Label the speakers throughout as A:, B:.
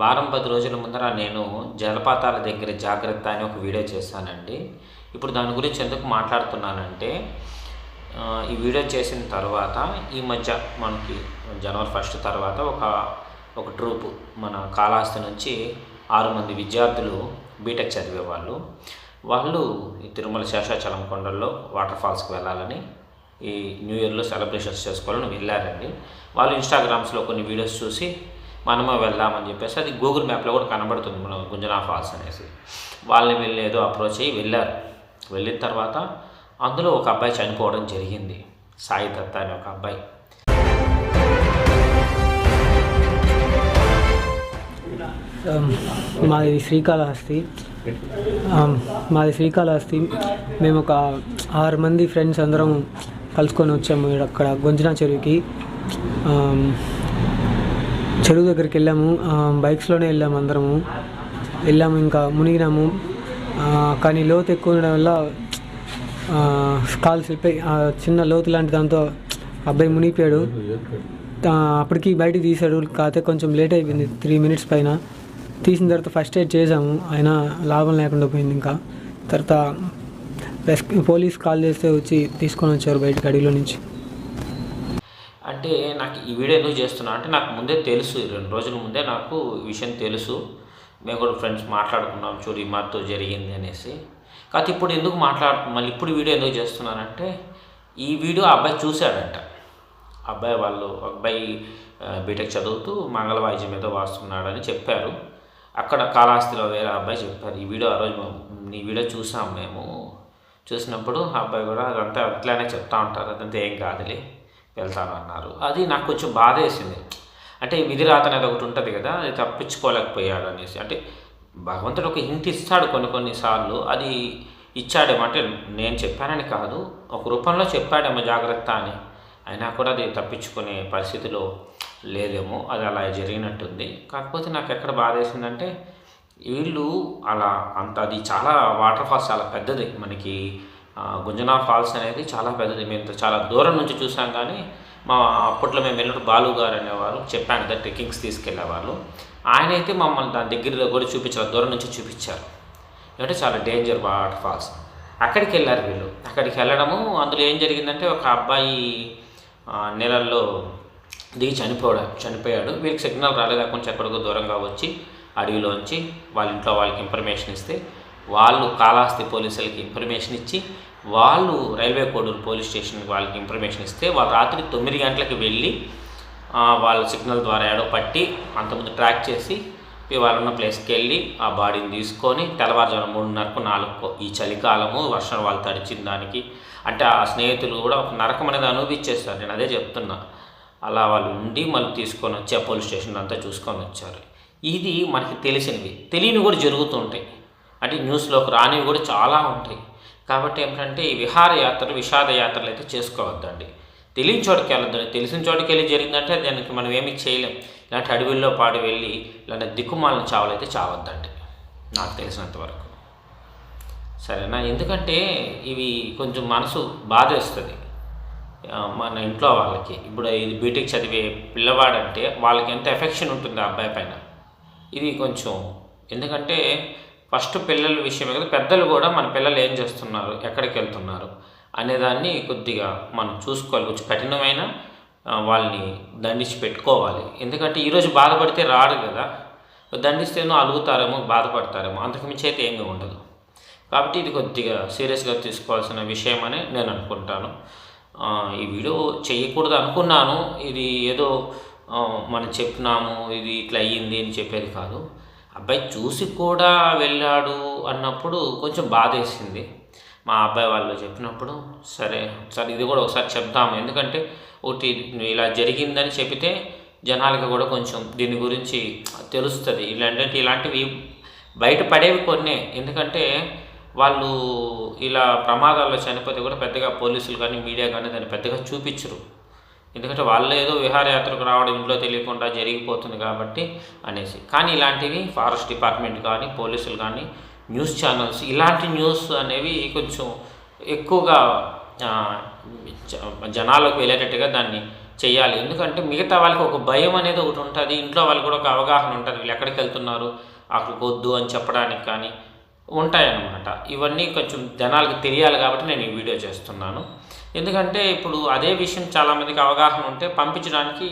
A: వారం పది రోజుల ముందర నేను జలపాతాల దగ్గర జాగ్రత్త అని ఒక వీడియో చేశానండి. ఇప్పుడు దాని గురించి ఎందుకు మాట్లాడుతున్నానంటే ఈ వీడియో చేసిన తర్వాత ఈ మధ్య మనకి జనవరి ఫస్ట్ తర్వాత ఒక ఒక ట్రూపు మన కాళహస్తి నుంచి ఆరు మంది విద్యార్థులు బీటెక్ చదివే వాళ్ళు వాళ్ళు ఈ తిరుమల శేషాచలం కొండల్లో వాటర్ ఫాల్స్కి వెళ్ళాలని ఈ న్యూ ఇయర్లో సెలబ్రేషన్స్ చేసుకోవాలని వెళ్ళారండి. వాళ్ళు ఇన్స్టాగ్రామ్స్లో కొన్ని వీడియోస్ చూసి మనము వెళ్దామని చెప్పేసి అది గూగుల్ మ్యాప్లో కూడా కనబడుతుంది మన గుంజనా ఫాల్స్ అనేసి. వాళ్ళని వెళ్ళి ఏదో అప్రోచ్ అయ్యి వెళ్ళారు. వెళ్ళిన తర్వాత అందులో ఒక అబ్బాయి చనిపోవడం జరిగింది. సాయి దత్త అనే ఒక అబ్బాయి.
B: మాది శ్రీకాళహస్తి. మాది శ్రీకాళహస్తి. మేము ఒక ఆరు మంది ఫ్రెండ్స్ అందరం కలుసుకొని వచ్చాము అక్కడ గొంజనా చెరువుకి. చెరువు దగ్గరికి వెళ్ళాము. బైక్స్లోనే వెళ్ళాము అందరము. వెళ్ళాము ఇంకా మునిగినాము. కానీ లోతు ఎక్కువ ఉండడం వల్ల ఆ, కాలు స్లిప్ అయ్యి చిన్న లోతు లాంటి దాంతో అబ్బాయి మునిగిపోయాడు. అప్పటికి బయటికి తీశాడు. కాకపోతే కొంచెం లేట్ అయిపోయింది త్రీ మినిట్స్ పైన. తీసిన తర్వాత ఫస్ట్ ఎయిడ్ చేసాము అయినా లాభం లేకుండా పోయింది ఇంకా. తర్వాత రెస్క్యూ పోలీస్ కాల్ చేస్తే వచ్చి తీసుకొని వచ్చారు బయటకు అడవిలో నుంచి.
A: అంటే నాకు ఈ వీడియో ఎందుకు చేస్తున్నా అంటే నాకు ముందే తెలుసు ఈ రెండు రోజుల ముందే నాకు విషయం తెలుసు. మేము కూడా ఫ్రెండ్స్ మాట్లాడుకున్నాం చూడు ఈ మాతో జరిగింది అనేసి. కాకపోతే ఇప్పుడు ఎందుకు మాట్లాడు మళ్ళీ ఇప్పుడు వీడియో ఎందుకు చేస్తున్నానంటే ఈ వీడియో ఆ అబ్బాయి చూశాడంట. ఆ అబ్బాయి వాళ్ళు అబ్బాయి బీటెక్ చదువుతూ మంగళవాయిద్యం ఏదో వాస్తున్నాడని చెప్పారు. అక్కడ కాళహస్తిలో వేరే అబ్బాయి చెప్పారు ఈ వీడియో ఆ రోజు నీ వీడియో చూసాం మేము. చూసినప్పుడు ఆ అబ్బాయి కూడా అదంతా అట్లానే చెప్తా ఉంటారు అదంతా ఏం కాదులే. వెళ్తాను అన్నారు అది నాకు కొంచెం బాధ వేసింది అంటే విధిరాత అనేది ఒకటి ఉంటుంది కదా అది తప్పించుకోలేకపోయాడు అనేసి అంటే భగవంతుడు ఒక హింట్ ఇస్తాడు కొన్ని కొన్నిసార్లు అది ఇచ్చాడేమో అంటే నేను చెప్పానని కాదు ఒక రూపంలో చెప్పాడేమో జాగ్రత్త అని. అయినా కూడా అది తప్పించుకునే పరిస్థితిలో లేదేమో అది అలా జరిగినట్టుంది. కాకపోతే నాకు ఎక్కడ బాధ వేసిందంటే వీళ్ళు అలా అంత అది చాలా వాటర్ ఫాల్స్ చాలా పెద్దది మనకి. గుంజనా ఫాల్స్ అనేది చాలా పెద్దది. మేము చాలా దూరం నుంచి చూసాం కానీ మా అప్పట్లో మేము వెళ్ళినప్పుడు బాలు గారు అనేవారు చెప్పాను కదా ట్రెక్కింగ్స్ తీసుకెళ్ళేవాళ్ళు ఆయన అయితే మమ్మల్ని దాని దగ్గరలో కూడా చూపించారు దూరం నుంచి చూపించారు. అంటే చాలా డేంజర్ వాటర్ ఫాల్స్ అక్కడికి వెళ్ళారు వీళ్ళు. అక్కడికి వెళ్ళడము అందులో ఏం జరిగిందంటే ఒక అబ్బాయి నీళ్ళల్లో దిగి చనిపోయాడు చనిపోయాడు. వీళ్ళకి సిగ్నల్ రాలేదు. కొంచెం ఎక్కడికో దూరంగా వచ్చి అడవిలోంచి వాళ్ళ ఇంట్లో వాళ్ళకి ఇన్ఫర్మేషన్ ఇస్తే వాళ్ళు కాళహస్తి పోలీసులకి ఇన్ఫర్మేషన్ ఇచ్చి వాళ్ళు రైల్వే కోడూరు పోలీస్ స్టేషన్కి వాళ్ళకి ఇన్ఫర్మేషన్ ఇస్తే వాళ్ళు రాత్రి తొమ్మిది గంటలకు వెళ్ళి వాళ్ళ సిగ్నల్ ద్వారా ఏడో పట్టి అంతకుముందు ట్రాక్ చేసి ఈ వాళ్ళు ఉన్న ప్లేస్కి వెళ్ళి ఆ బాడీని తీసుకొని తెల్లవారుజాము మూడున్నరకు నాలుగు ఈ చలికాలము వర్షం వాళ్ళు తడిచిన దానికి. అంటే ఆ స్నేహితులు కూడా ఒక నరకం అనేది అనుభవించేస్తారు నేను అదే చెప్తున్నా. అలా వాళ్ళు ఉండి మళ్ళీ తీసుకొని వచ్చి ఆ పోలీస్ స్టేషన్ అంతా చూసుకొని వచ్చారు. ఇది మనకి తెలిసినవి. తెలియని కూడా జరుగుతుంటాయి. అంటే న్యూస్లోకి రానివి కూడా చాలా ఉంటాయి. కాబట్టి ఏమిటంటే ఈ విహారయాత్రలు విషాదయాత్రలు అయితే చేసుకోవద్దండి. తెలియని చోటుకి వెళ్ళొద్దండి. తెలిసిన చోటుకి వెళ్ళి జరిగిందంటే దానికి మనం ఏమీ చేయలేం. ఇలాంటి అడవుల్లో పాడు వెళ్ళి ఇలాంటి దిక్కుమాలిన చావలైతే చావద్దండి. నాకు తెలిసినంతవరకు సరేనా? ఎందుకంటే ఇవి కొంచెం మనసు బాధేస్తుంది ఆ, మన ఇంట్లో వాళ్ళకి. ఇప్పుడు ఇది బీటెక్ చదివే పిల్లవాడంటే వాళ్ళకి ఎంత ఎఫెక్షన్ ఉంటుంది ఆ అబ్బాయి పైన? ఇది కొంచెం ఎందుకంటే ఫస్ట్ పిల్లల విషయమే కదా పెద్దలు కూడా మన పిల్లలు ఏం చేస్తున్నారు ఎక్కడికి వెళ్తున్నారు అనేదాన్ని కొద్దిగా మనం చూసుకోవాలి. కొంచెం కఠినమైన వాళ్ళని దండించి పెట్టుకోవాలి. ఎందుకంటే ఈరోజు బాధపడితే రాడు కదా. దండిస్తేనో అలుగుతారేమో బాధపడతారేమో. అంతకుమించి అయితే ఏమీ ఉండదు. కాబట్టి ఇది కొద్దిగా సీరియస్గా తీసుకోవాల్సిన విషయం అని నేను అనుకుంటాను. ఈ వీడియో చేయకూడదు అనుకున్నాను. ఇది ఏదో మనం చెప్పినాము ఇది ఇట్లా అయ్యింది అని చెప్పేది కాదు. అబ్బాయి చూసి కూడా వెళ్ళాడు అన్నప్పుడు కొంచెం బాధేసింది. మా అబ్బాయి వాళ్ళు చెప్పినప్పుడు సరే సరే ఇది కూడా ఒకసారి చెప్దాము. ఎందుకంటే ఒకటి ఇలా జరిగిందని చెబితే జనాలకి కూడా కొంచెం దీని గురించి తెలుస్తుంది. ఇలాంటి ఇలాంటివి బయట పడేవి ఎందుకంటే వాళ్ళు ఇలా ప్రమాదాల్లో చనిపోతే కూడా పెద్దగా పోలీసులు కానీ మీడియా కానీ దాన్ని పెద్దగా చూపించరు. ఎందుకంటే వాళ్ళు ఏదో విహారయాత్రకు రావడం ఇంట్లో తెలియకుండా జరిగిపోతుంది కాబట్టి అనేసి. కానీ ఇలాంటివి ఫారెస్ట్ డిపార్ట్మెంట్ కానీ పోలీసులు కానీ న్యూస్ ఛానల్స్ ఇలాంటి న్యూస్ అనేవి కొంచెం ఎక్కువగా జ- జనాలకు వెళ్ళేటట్టుగా దాన్ని చేయాలి. ఎందుకంటే మిగతా వాళ్ళకి ఒక భయం అనేది ఒకటి ఉంటుంది. ఇంట్లో వాళ్ళకి కూడా ఒక అవగాహన ఉంటుంది. వీళ్ళు ఎక్కడికి వెళ్తున్నారు? అక్కడికి వద్దు అని చెప్పడానికి కానీ ఉంటాయన్నమాట. ఇవన్నీ కొంచెం జనాలకు తెలియాలి కాబట్టి నేను ఈ వీడియో చేస్తున్నాను. ఎందుకంటే ఇప్పుడు అదే విషయం చాలామందికి అవగాహన ఉంటే పంపించడానికి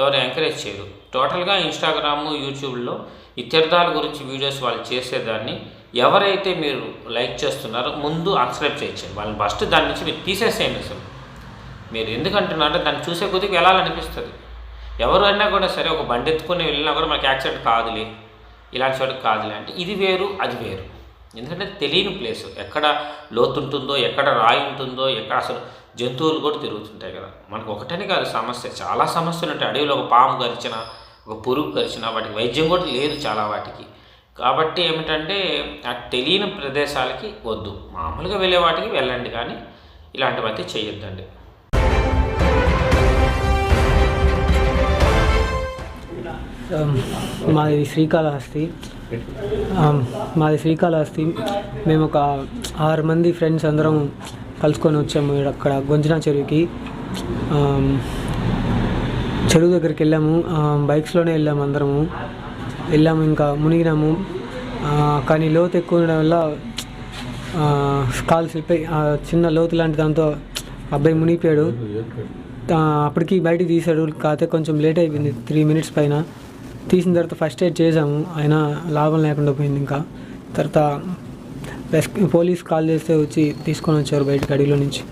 A: ఎవరు ఎంకరేజ్ చేయరు. టోటల్గా ఇన్స్టాగ్రామ్ యూట్యూబ్లో ఈ గురించి వీడియోస్ వాళ్ళు చేసేదాన్ని. ఎవరైతే మీరు లైక్ చేస్తున్నారో ముందు అన్సబ్స్క్రైబ్ చేయించండి. వాళ్ళని ఫస్ట్ దాని నుంచి మీరు తీసేసేయండి అసలు. మీరు ఎందుకంటున్నారంటే దాన్ని చూసే కొద్దిగా వెళ్ళాలనిపిస్తుంది ఎవరు అయినా కూడా సరే ఒక బండి ఎత్తుకుని వెళ్ళినా కూడా మనకి యాక్సిడెంట్ కాదులే ఇలాంటి చోటుకి కాదులే అంటే ఇది వేరు అది వేరు. ఎందుకంటే తెలియని ప్లేస్. ఎక్కడ లోతు ఉంటుందో ఎక్కడ రాయి ఉంటుందో ఎక్కడ అసలు జంతువులు కూడా తిరుగుతుంటాయి కదా. మనకు ఒకటనే కాదు సమస్య. చాలా సమస్యలు ఉంటాయి. అడవిలో ఒక పాము కరిచిన ఒక పురుగు కరిచిన వాటికి వైద్యం కూడా లేదు చాలా వాటికి. కాబట్టి ఏమిటంటే ఆ తెలియని ప్రదేశాలకి వద్దు. మామూలుగా వెళ్ళే వాటికి వెళ్ళండి కానీ ఇలాంటివైతే చేయొద్దండి.
B: మాది శ్రీకాళహస్తి. మాది శ్రీకాళహస్తి. మేము ఒక ఆరు మంది ఫ్రెండ్స్ అందరం కలుసుకొని వచ్చాము అక్కడ గొంజనా చెరువుకి. Um, చెరువు దగ్గరికి వెళ్ళాము. బైక్స్లోనే వెళ్ళాము అందరము. వెళ్ళాము ఇంకా మునిగినాము. ఆ, కానీ లోతు ఎక్కువ ఉండడం వల్ల ఆ, కాలు స్లిప్ చిన్న లోతు లాంటి దాంతో అబ్బాయి మునిగిపోయాడు. ఆ, అప్పటికి బయటికి తీశాడు. కాకపోతే కొంచెం లేట్ అయిపోయింది త్రీ మినిట్స్ పైన. తీసిన తర్వాత ఫస్ట్ ఎయిడ్ చేసాము అయినా లాభం లేకుండా పోయింది ఇంకా. తర్వాత రెస్క్యూ పోలీస్ కాల్ చేస్తే వచ్చి తీసుకొని వచ్చారు బయటకు అడవిలో నుంచి.